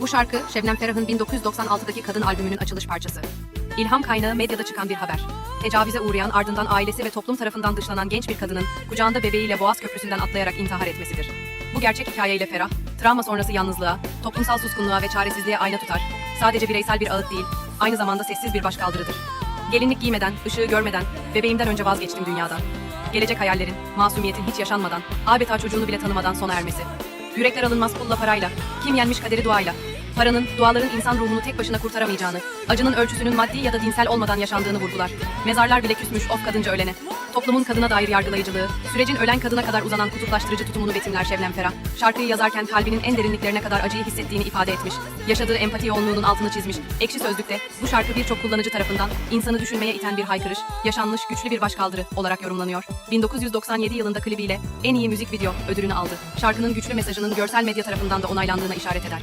Bu şarkı Şebnem Ferah'ın 1996'daki Kadın albümünün açılış parçası. İlham kaynağı medyada çıkan bir haber. Tecavüze uğrayan ardından ailesi ve toplum tarafından dışlanan genç bir kadının kucağında bebeğiyle Boğaz Köprüsü'nden atlayarak intihar etmesidir. Bu gerçek hikayeyle Ferah, travma sonrası yalnızlığa, toplumsal suskunluğa ve çaresizliğe ayna tutar. Sadece bireysel bir ağıt değil, aynı zamanda sessiz bir başkaldırıdır. Gelinlik giymeden, ışığı görmeden, bebeğimden önce vazgeçtim dünyadan. Gelecek hayallerin, masumiyetin hiç yaşanmadan, adeta çocuğunu bile tanımadan sona ermesi. Yürekler alınmaz pulla parayla, kim yenmiş kaderi duayla. Paranın, duaların insan ruhunu tek başına kurtaramayacağını, acının ölçüsünün maddi ya da dinsel olmadan yaşandığını vurgular. Mezarlar bile küsmüş of kadınca ölene. Toplumun kadına dair yargılayıcılığı, sürecin ölen kadına kadar uzanan kutuplaştırıcı tutumunu betimler Şebnem Ferah. Şarkıyı yazarken kalbinin en derinliklerine kadar acıyı hissettiğini ifade etmiş. Yaşadığı empati yoğunluğunun altını çizmiş. Ekşi Sözlük'te bu şarkı birçok kullanıcı tarafından insanı düşünmeye iten bir haykırış, yaşanmış güçlü bir başkaldırı olarak yorumlanıyor. 1997 yılında klibiyle en iyi müzik video ödülünü aldı. Şarkının güçlü mesajının görsel medya tarafından da onaylandığına işaret eder.